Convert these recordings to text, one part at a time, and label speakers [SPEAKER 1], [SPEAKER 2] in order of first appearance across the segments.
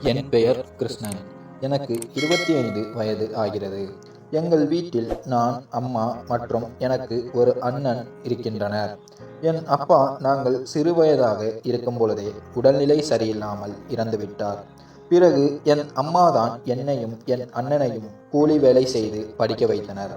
[SPEAKER 1] என் பெயர் கிருஷ்ணன். எனக்கு இருபத்தி ஐந்து வயது ஆகிறது. எங்கள் வீட்டில் நான் அம்மா மற்றும் எனக்கு ஒரு அண்ணன் இருக்கின்றனர். என் அப்பா நாங்கள் சிறு வயதாக இருக்கும் பொழுதே உடல்நிலை சரியில்லாமல் இறந்துவிட்டார். பிறகு என் அம்மாதான் என்னையும் என் அண்ணனையும் கூலி வேலை செய்து படிக்க வைத்தனர்.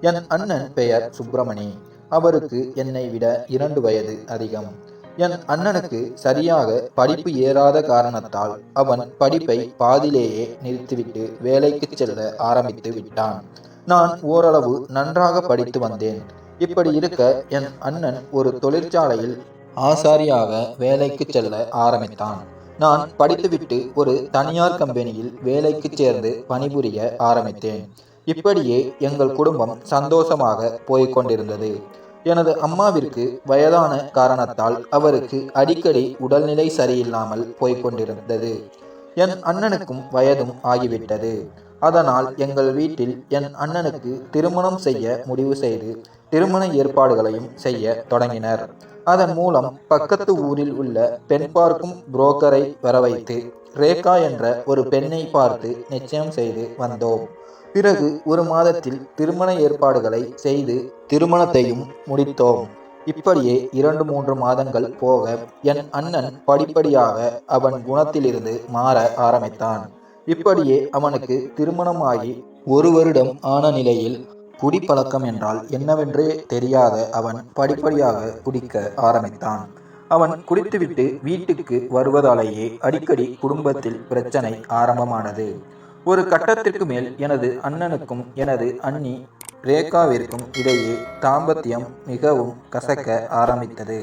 [SPEAKER 1] என் அண்ணன் பெயர் சுப்பிரமணி. அவருக்கு என்னை விட இரண்டு வயது அதிகம். என் அண்ணனுக்கு சரியாக படிப்பு ஏறாத காரணத்தால் அவன் படிப்பை பாதிலேயே நிறுத்திவிட்டு வேலைக்கு செல்ல ஆரம்பித்து விட்டான். நான் ஓரளவு நன்றாக படித்து வந்தேன். இப்படி இருக்க என் அண்ணன் ஒரு தொழிற்சாலையில் ஆசாரியாக வேலைக்கு செல்ல ஆரம்பித்தான். நான் படித்துவிட்டு ஒரு தனியார் கம்பெனியில் வேலைக்கு சேர்ந்து பணிபுரிய ஆரம்பித்தேன். இப்படியே எங்கள் குடும்பம் சந்தோஷமாக போய்கொண்டிருந்தது எனது அம்மாவிற்கு வயதான காரணத்தால் அவருக்கு அடிக்கடி உடல்நிலை சரியில்லாமல் போய்கொண்டிருந்தது என் அண்ணனுக்கும் வயதும் ஆகிவிட்டது. அதனால் எங்கள் வீட்டில் என் அண்ணனுக்கு திருமணம் செய்ய முடிவு செய்து திருமண ஏற்பாடுகளையும் செய்ய தொடங்கினர். அதன் மூலம் பக்கத்து ஊரில் உள்ள பெண் பார்க்கும் புரோக்கரை வரவைத்து ரேகா என்ற ஒரு பெண்ணை பார்த்து நிச்சயம் செய்து வந்தோம். பிறகு ஒரு மாதத்தில் திருமண ஏற்பாடுகளை செய்து திருமணத்தையும் முடித்தோம். இப்படியே இரண்டு மூன்று மாதங்கள் போக என் அண்ணன் படிப்படியாக அவன் குணத்திலிருந்து மாற ஆரம்பித்தான். இப்படியே அவனுக்கு திருமணமாகி ஒரு வருடம் ஆன நிலையில் குடிப்பழக்கம் என்றால் என்னவென்றே தெரியாத அவன் படிப்படியாக குடிக்க ஆரம்பித்தான். அவன் குடித்துவிட்டு வீட்டுக்கு வருவதாலேயே அடிக்கடி குடும்பத்தில் பிரச்சனை ஆரம்பமானது. ஒரு கட்டத்திற்கு மேல் எனது அண்ணனுக்கும் எனது அண்ணி ரேகாவிற்கும் இடையே தாம்பத்தியம் மிகவும் கசக்க ஆரம்பித்தது.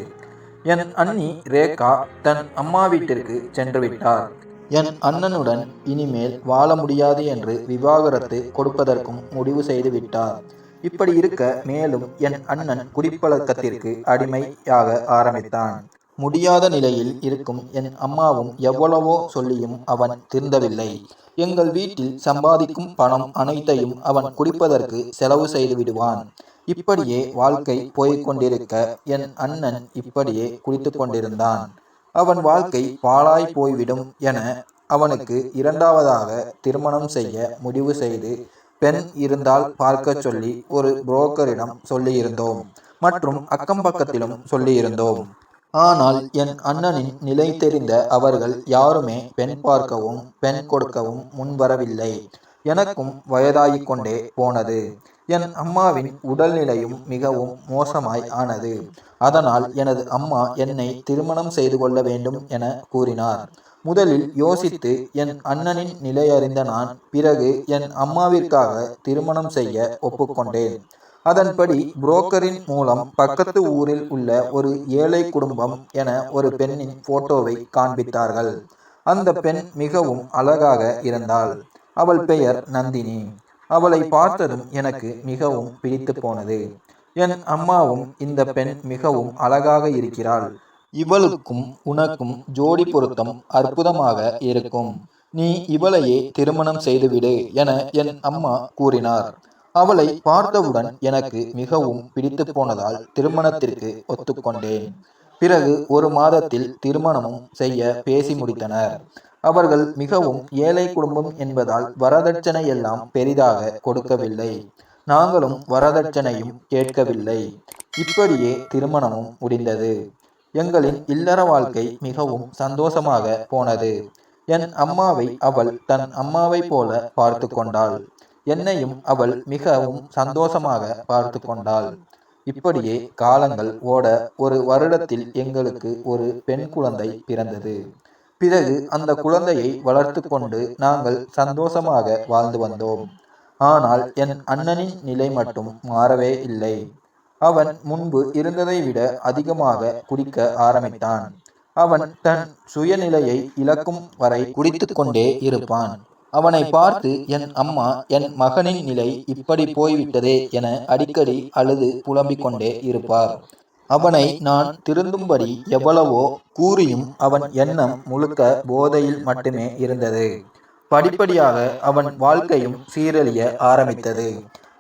[SPEAKER 1] என் அண்ணி ரேகா தன் அம்மா வீட்டிற்கு சென்று விட்டார். என் அண்ணனுடன் இனிமேல் வாழ முடியாது என்று விவாகரத்து கொடுப்பதற்கும் முடிவு செய்து விட்டார். இப்படி இருக்க மேலும் என் அண்ணன் குடிப்பழக்கத்திற்கு அடிமையாக ஆரம்பித்தான். முடியாத நிலையில் இருக்கும் என் அம்மாவும் எவ்வளவோ சொல்லியும் அவன் திருந்தவில்லை. எங்கள் வீட்டில் சம்பாதிக்கும் பணம் அனைத்தையும் அவன் குடிப்பதற்கு செலவு செய்து விடுவான். இப்படியே வாழ்க்கை போய்கொண்டிருக்க என் அண்ணன் இப்படியே குடித்து கொண்டிருந்தான். அவன் வாழ்க்கை பாழாய் போய்விடும் என அவனுக்கு இரண்டாவதாக திருமணம் செய்ய முடிவு செய்து பெண் இருந்தால் பார்க்க சொல்லி ஒரு புரோக்கரிடம் சொல்லியிருந்தோம். மற்றும் அக்கம் பக்கத்திலும் சொல்லியிருந்தோம். ஆனால் என் அண்ணனின் நிலை தெரிந்த அவர்கள் யாருமே பெண் பார்க்கவும் பெண் கொடுக்கவும் முன்வரவில்லை எனக்கும் வயதாகிக் கொண்டே போனது. என் அம்மாவின் உடல்நிலையும் மிகவும் மோசமாய் ஆனது. அதனால் எனது அம்மா என்னை திருமணம் செய்து கொள்ள வேண்டும் என கூறினார். முதலில் யோசித்து என் அண்ணனின் நிலையறிந்த நான் பிறகு என் அம்மாவிற்காக திருமணம் செய்ய ஒப்புக்கொண்டேன். அதன்படி புரோக்கரின் மூலம் பக்கத்து ஊரில் உள்ள ஒரு ஏழை குடும்பம் என ஒரு பெண்ணின் போட்டோவை காண்பித்தார்கள். அந்த பெண் மிகவும் அழகாக இருந்தாள். அவள் பெயர் நந்தினி. அவளை பார்த்ததும் எனக்கு மிகவும் பிடித்து போனது. என் அம்மாவும் இந்த பெண் மிகவும் அழகாக இருக்கிறாள். இவளுக்கும் உனக்கும் ஜோடி பொருத்தம் அற்புதமாக இருக்கும். நீ இவளையே திருமணம் செய்துவிடு என என் அம்மா கூறினார். அவளை பார்த்தவுடன் எனக்கு மிகவும் பிடித்து போனதால் திருமணத்திற்கு ஒத்துக்கொண்டேன். பிறகு ஒரு மாதத்தில் திருமணமும் செய்ய பேசி முடித்தனர். அவர்கள் மிகவும் ஏழை குடும்பம் என்பதால் வரதட்சணை எல்லாம் பெரிதாக கொடுக்கவில்லை. நாங்களும் வரதட்சணையும் கேட்கவில்லை. இப்படியே திருமணமும் முடிந்தது. எங்களின் இல்லற வாழ்க்கை மிகவும் சந்தோஷமாக போனது. என் அம்மாவை அவள் தன் அம்மாவை போல பார்த்து கொண்டாள். என்னையும் அவள் மிகவும் சந்தோஷமாக பார்த்து கொண்டாள். இப்படியே காலங்கள் ஓட ஒரு வருடத்தில் எங்களுக்கு ஒரு பெண் குழந்தை பிறந்தது. பிறகு அந்த குழந்தையை வளர்த்து கொண்டு நாங்கள் சந்தோஷமாக வாழ்ந்து வந்தோம். ஆனால் என் அண்ணனின் நிலை மட்டும் மாறவே இல்லை. அவன் முன்பு இருந்ததை விட அதிகமாக குடிக்க ஆரம்பித்தான். அவன் தன் சுயநிலையை இழக்கும் வரை குடித்து கொண்டே இருப்பான். அவனை பார்த்து என் அம்மா என் மகனின் நிலை இப்படி போய்விட்டதே என அடிக்கடி அழுது புலம்பிக் கொண்டே இருப்பார். அவனை நான் திருந்தும்படி எவ்வளவோ கூறியும் அவன் எண்ணம் முழுக்க போதையில் மட்டுமே இருந்தது. படிப்படியாக அவன் வாழ்க்கையும் சீரழிய ஆரம்பித்தது.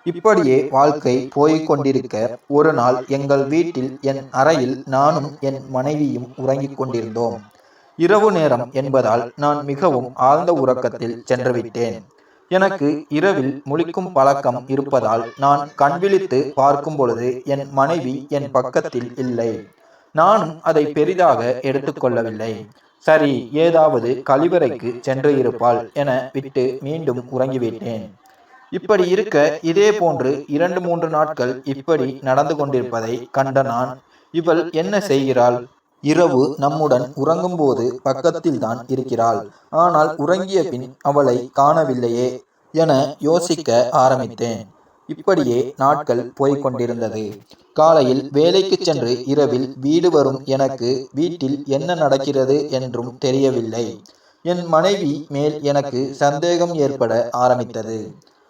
[SPEAKER 1] இப்படியே வாழ்க்கை போய்க் கொண்டிருக்க ஒரு நாள் எங்கள் வீட்டில் என் அறையில் நானும் என் மனைவியும் உறங்கிக் கொண்டிருந்தோம் இரவு நேரம் என்பதால் நான் மிகவும் ஆழ்ந்த உறக்கத்தில் சென்றுவிட்டேன். எனக்கு இரவில் முழிக்கும் பழக்கம் இருப்பதால் நான் கண்விழித்து பார்க்கும் பொழுது என் மனைவி என் பக்கத்தில் இல்லை. நானும் அதை பெரிதாக எடுத்துக்கொள்ளவில்லை சரி ஏதாவது கழிவறைக்கு சென்று இருப்பாள் என விட்டு மீண்டும் உறங்கிவிட்டேன். இப்படி இருக்க இதே போன்று இரண்டு மூன்று நாட்கள் இப்படி நடந்து கொண்டிருப்பதை கண்ட நான் இவள் என்ன செய்கிறாள்? இரவு நம்முடன் உறங்கும்போது பக்கத்தில் தான் இருக்கிறாள். ஆனால் உறங்கிய பின் அவளை காணவில்லையே என யோசிக்க ஆரம்பித்தேன். இப்படியே நாட்கள் போய்கொண்டிருந்தது காலையில் வேலைக்கு சென்று இரவில் வீடு வரும் எனக்கு வீட்டில் என்ன நடக்கிறது என்றும் தெரியவில்லை. என் மனைவி மேல் எனக்கு சந்தேகம் ஏற்பட ஆரம்பித்தது.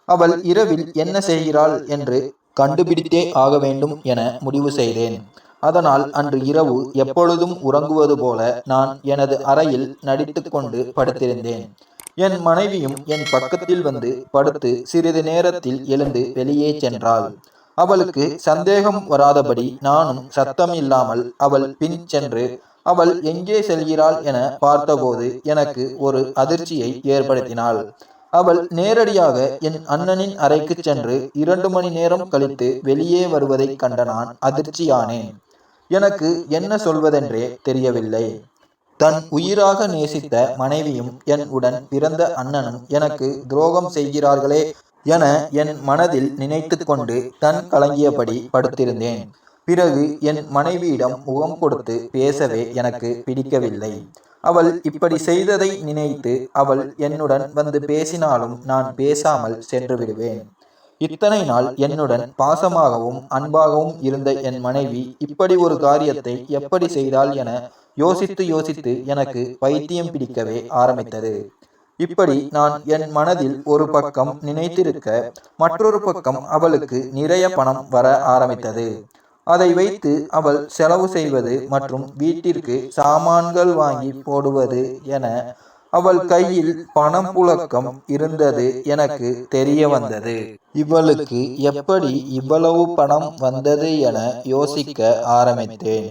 [SPEAKER 1] அவள் இரவில் என்ன செய்கிறாள் என்று கண்டுபிடித்தே ஆக வேண்டும் என முடிவு செய்தேன். அதனால் அன்று இரவு எப்பொழுதும் உறங்குவது போல நான் எனது அறையில் நடித்து கொண்டு படுத்திருந்தேன். என் மனைவியும் என் பக்கத்தில் வந்து படுத்து சிறிது நேரத்தில் எழுந்து வெளியே சென்றாள். அவளுக்கு சந்தேகம் வராதபடி நானும் சத்தம் இல்லாமல் அவள் பின் சென்று அவள் எங்கே செல்கிறாள் என பார்த்தபோது எனக்கு ஒரு அதிர்ச்சியை ஏற்படுத்தினாள். அவள் நேரடியாக என் அண்ணனின் அறைக்கு சென்று இரண்டு மணி நேரம் கழித்து வெளியே வருவதைக் கண்ட நான் அதிர்ச்சியானேன். எனக்கு என்ன சொல்வதென்றே தெரியவில்லை. தன் உயிராக நேசித்த மனைவியும் என் உடன் பிறந்த அண்ணனும் எனக்கு துரோகம் செய்கிறார்களே என என் மனதில் நினைத்து கொண்டு தன் கலங்கியபடி படுத்திருந்தேன். பிறகு என் மனைவியிடம் முகம் கொடுத்து பேசவே எனக்கு பிடிக்கவில்லை. அவள் இப்படி செய்ததை நினைத்து அவள் என்னுடன் வந்து பேசினாலும் நான் பேசாமல் சென்று விடுவேன். இத்தனை நாள் என்னுடன் பாசமாகவும் அன்பாகவும் இருந்த என் மனைவி இப்படி ஒரு காரியத்தை எப்படி செய்தாள் என யோசித்து யோசித்து எனக்கு பைத்தியம் பிடிக்கவே ஆரம்பித்தது. இப்படி நான் என் மனதில் ஒரு பக்கம் நினைத்திருக்க மற்றொரு பக்கம் அவளுக்கு நிறைய பணம் வர ஆரம்பித்தது. அதை வைத்து அவள் செலவு செய்வது மற்றும் வீட்டிற்கு சாமான்கள் வாங்கி போடுவது என அவள் கையில் பணம் புழக்கம் இருந்தது எனக்கு தெரிய வந்தது. இவளுக்கு எப்படி இவ்வளவு பணம் வந்தது என யோசிக்க ஆரம்பித்தேன்.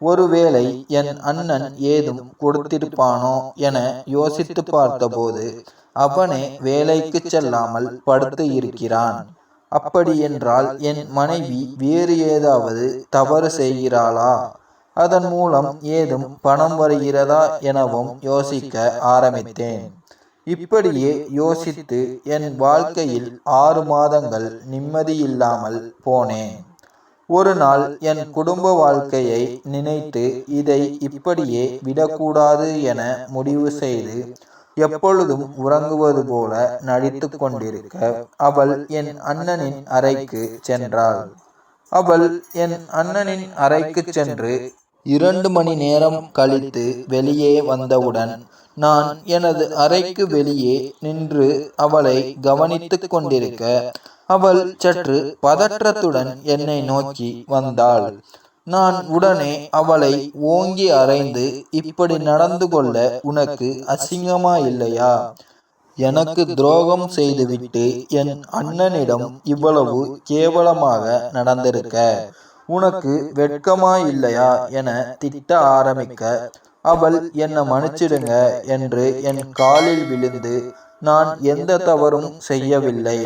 [SPEAKER 1] ஒருவேளை என் அண்ணன் ஏதும் கொடுத்திருப்பானோ என யோசித்து பார்த்தபோது அவனே வேலைக்கு செல்லாமல் படுத்து இருக்கிறான். அப்படி என்றால் என் மனைவி வேறு ஏதாவது தவறு செய்கிறாளா? அதன் மூலம் ஏதும் பணம் வருகிறதா எனவும் யோசிக்க ஆரம்பித்தேன். இப்படியே யோசித்து என் வாழ்க்கையில் ஆறு மாதங்கள் நிம்மதியில்லாமல் போனேன். ஒரு நாள் என் குடும்ப வாழ்க்கையை நினைத்து இதை இப்படியே விடக்கூடாது என முடிவு செய்து எப்பொழுதும் உறங்குவது போல நடித்து கொண்டிருக்க அவள் என் அண்ணனின் அறைக்கு சென்றாள். அவள் என் அண்ணனின் அறைக்கு சென்று இரண்டு மணி நேரம் கழித்து வெளியே வந்தவுடன் நான் எனது அறைக்கு வெளியே நின்று அவளை கவனித்துக் கொண்டிருக்க அவள் சற்று பதற்றத்துடன் என்னை நோக்கி வந்தாள். நான் உடனே அவளை ஓங்கி அறைந்து இப்படி நடந்து கொள்ள உனக்கு அசிங்கமா இல்லையா? எனக்கு துரோகம் செய்துவிட்டு என் அண்ணனிடம் இவ்வளவு கேவலமாக நடந்திருக்க. உனக்கு வெட்கமா இல்லையா என திட்ட ஆரம்பிக்க அவள் என்னை மன்னிச்சிடுங்க என்று என் காலில் விழுந்து நான் எந்த தவறும் செய்யவில்லை.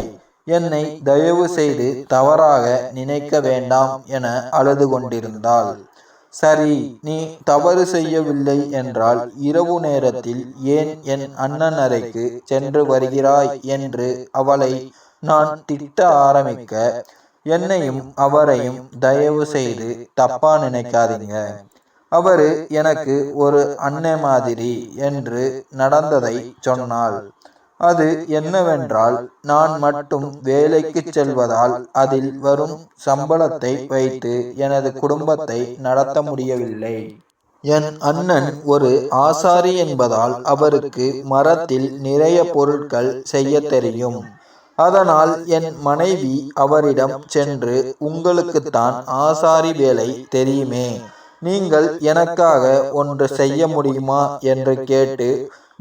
[SPEAKER 1] என்னை தயவு செய்து தவறாக நினைக்க வேண்டாம் என அழுது கொண்டிருந்தாள். சரி நீ தவறு செய்யவில்லை என்றால் இரவு நேரத்தில் ஏன் என் அண்ணன் அறைக்கு சென்று வருகிறாய்? என்று அவளை நான் திட்ட ஆரம்பிக்க என்னையும் அவரையும் தயவு செய்து தப்பா நினைக்காதீங்க. அவரு எனக்கு ஒரு அண்ணன் மாதிரி என்று நடந்ததை சொன்னாள். அது என்னவென்றால் நான் மட்டும் வேலைக்கு செல்வதால் அதில் வரும் சம்பளத்தை வைத்து எனது குடும்பத்தை நடத்த முடியவில்லை. என் அண்ணன் ஒரு ஆசாரி என்பதால் அவருக்கு மரத்தில் நிறைய பொருட்கள் செய்ய தெரியும். அதனால் என் மனைவி அவரிடம் சென்று உங்களுக்குத்தான் ஆசாரி வேலை தெரியுமே. நீங்கள் எனக்காக ஒன்று செய்ய முடியுமா? என்று கேட்டு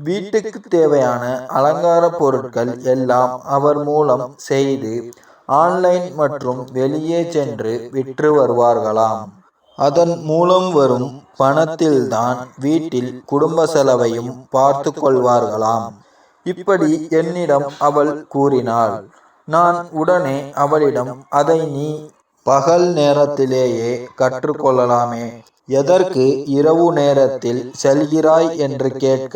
[SPEAKER 1] வீட்டுக்கு தேவையான அலங்கார பொருட்கள் எல்லாம் அவர் மூலம் செய்து ஆன்லைன் மற்றும் வெளியே சென்று விற்று வருவார்களாம். அதன் மூலம் வரும் பணத்தில்தான் வீட்டில் குடும்ப செலவையும் பார்த்து கொள்வார்களாம். இப்படி என்னிடம் அவள் கூறினாள். நான் உடனே அவளிடம் அதை நீ பகல் நேரத்திலேயே கற்றுக்கொள்ளலாமே. எதற்கு இரவு நேரத்தில் செல்கிறாய்? என்று கேட்க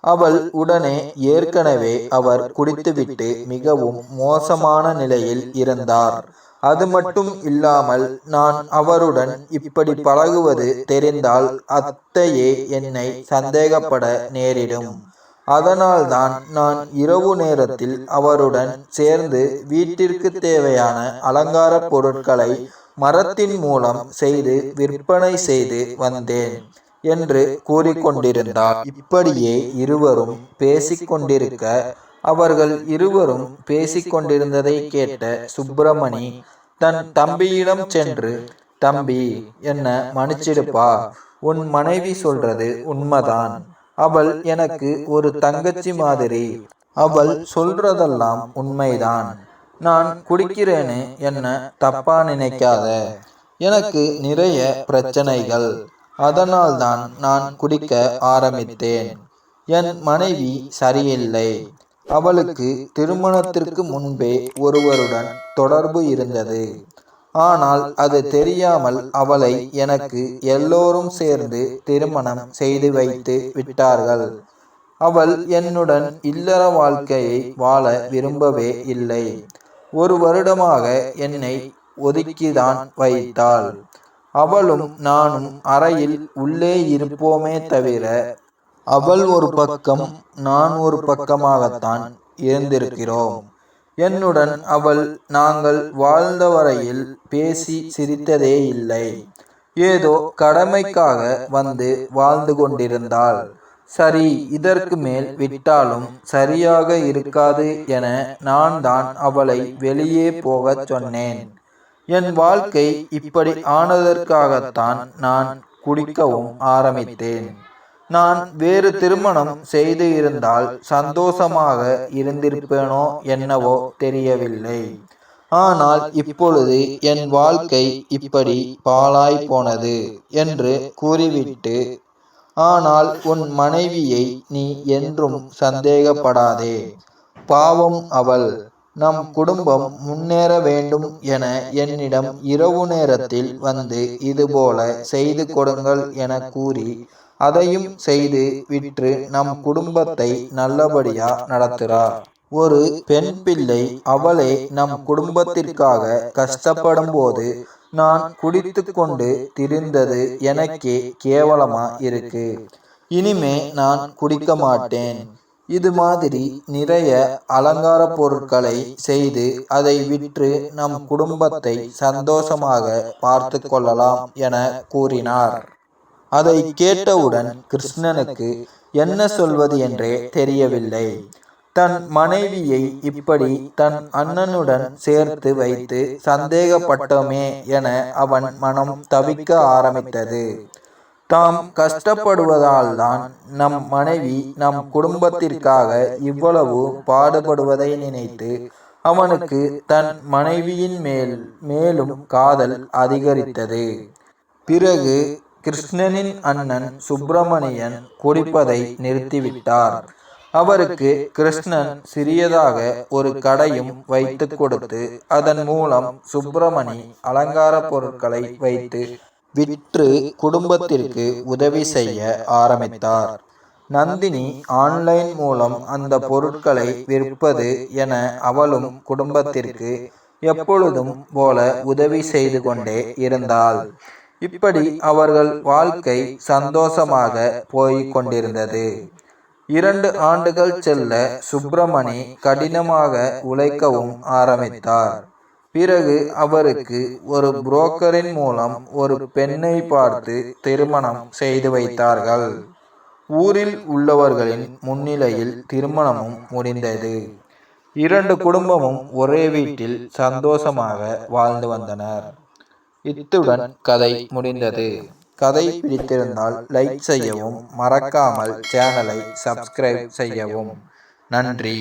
[SPEAKER 1] அவள் உடனே ஏற்கனவே அவர் குடித்துவிட்டு மிகவும் மோசமான நிலையில் இருந்தார். அது மட்டும் இல்லாமல் நான் அவருடன் இப்படி பழகுவது தெரிந்தால் அத்தையே என்னை சந்தேகப்பட நேரிடும். அதனால்தான் நான் இரவு நேரத்தில் அவருடன் சேர்ந்து வீட்டிற்கு தேவையான அலங்கார பொருட்களை மரத்தின் மூலம் செய்து விற்பனை செய்து வந்தேன் என்று கூறிக்கொண்டிருந்தார். இப்படியே இருவரும் பேசிக்கொண்டிருக்க அவர்கள் இருவரும் பேசிக்கொண்டிருந்ததை கேட்ட சுப்பிரமணி தன் தம்பியிடம் சென்று தம்பி என்ன மன்னிச்சிடுப்பா. உன் மனைவி சொல்றது உண்மைதான். அவள் எனக்கு ஒரு தங்கச்சி மாதிரி. அவள் சொல்றதெல்லாம் உண்மைதான். நான் குடிக்கிறேன்னு என்ன தப்பா நினைக்காத. எனக்கு நிறைய பிரச்சனைகள். அதனால்தான் நான் குடிக்க ஆரம்பித்தேன். என் மனைவி சரியில்லை. அவளுக்கு திருமணத்திற்கு முன்பே ஒருவருடன் தொடர்பு இருந்தது. ஆனால் அது தெரியாமல் அவளை எனக்கு எல்லோரும் சேர்ந்து திருமணம் செய்து வைத்து விட்டார்கள். அவள் என்னுடன் இல்லற வாழ்க்கையை வாழ விரும்பவே இல்லை. ஒரு வருடமாக என்னை ஒதுக்கிதான் வைத்தாள். அவளும் நானும் அறையில் உள்ளே இருப்போமே தவிர அவள் ஒரு பக்கம் நான் ஒரு பக்கமாகத்தான் இருந்திருக்கிறோம். என்னுடன் அவள் நாங்கள் வாழ்ந்த வரையில் பேசி சிரித்ததே இல்லை ஏதோ கடமைக்காக வந்து வாழ்ந்து கொண்டிருந்தாள். சரி இதற்கு மேல் விட்டாலும் சரியாக இருக்காது என நான் தான் அவளை வெளியே போகச் சொன்னேன். என் வாழ்க்கை இப்படி ஆனதற்காகத்தான் நான் குடிக்கவும் ஆரம்பித்தேன். நான் வேறு திருமணம் செய்து இருந்தால் சந்தோஷமாக இருந்திருப்பேனோ என்னவோ தெரியவில்லை. ஆனால் இப்பொழுது என் வாழ்க்கை இப்படி பாழாய் போனது என்று கூறிவிட்டு ஆனால் உன் மனைவியை நீ என்றும் சந்தேகப்படாதே. பாவம் அவள். நம் குடும்பம் முன்னேற வேண்டும் என என்னிடம் இரவு நேரத்தில் வந்து இதுபோல செய்து கொடுங்கள் என கூறி அதையும் செய்து விற்று நம் குடும்பத்தை நல்லபடியா நடத்துகிறார் ஒரு பெண் பிள்ளை அவளே நம் குடும்பத்திற்காக கஷ்டப்படும் போது நான் குடித்து கொண்டு திரிந்தது எனக்கே கேவலமா இருக்கு. இனிமே நான் குடிக்க மாட்டேன். இது மாதிரி நிறைய அலங்கார பொருட்களை செய்து அதை விற்று நம் குடும்பத்தை சந்தோஷமாக பார்த்து கொள்ளலாம் என கூறினார். அதை கேட்டவுடன் கிருஷ்ணனுக்கு என்ன சொல்வது என்றே தெரியவில்லை. தன் மனைவியை இப்படி தன் அண்ணனுடன் சேர்த்து வைத்து சந்தேகப்பட்டோமே என அவன் மனம் தவிக்க ஆரம்பித்தது. தாம் கஷ்டப்படுவதால் தான் நம் மனைவி நம் குடும்பத்திற்காக இவ்வளவு பாடுபடுவதை நினைத்து அவனுக்கு தன் மனைவியின் மேல் மேலும் காதல் அதிகரித்தது. பிறகு கிருஷ்ணனின் அண்ணன் சுப்பிரமணியன் குடிப்பதை நிறுத்திவிட்டார். அவருக்கு கிருஷ்ணன் சிறியதாக ஒரு கடையும் வைத்து கொடுத்து அதன் மூலம் சுப்பிரமணி அலங்கார பொருட்களை வைத்து விற்று குடும்பத்திற்கு உதவி செய்ய ஆரம்பித்தார். நந்தினி ஆன்லைன் மூலம் அந்த பொருட்களை விற்பது என அவளும் குடும்பத்திற்கு எப்பொழுதும் போல உதவி செய்து கொண்டே இருந்தாள். இப்படி அவர்கள் வாழ்க்கை சந்தோஷமாக போய்க் கொண்டிருந்தது இரண்டு ஆண்டுகள் செல்ல சுப்பிரமணி கடினமாக உழைக்கவும் ஆரம்பித்தார். பிறகு அவருக்கு ஒரு புரோக்கரின் மூலம் ஒரு பெண்ணை பார்த்து திருமணம் செய்து வைத்தார்கள். ஊரில் உள்ளவர்களின் முன்னிலையில் திருமணமும் முடிந்தது. இரண்டு குடும்பமும் ஒரே வீட்டில் சந்தோஷமாக வாழ்ந்து வந்தனர். இத்துடன் கதை முடிந்தது. கதை பிடித்திருந்தால் லைக் செய்யவும் மறக்காமல் சேனலை சப்ஸ்கிரைப் செய்யவும். நன்றி.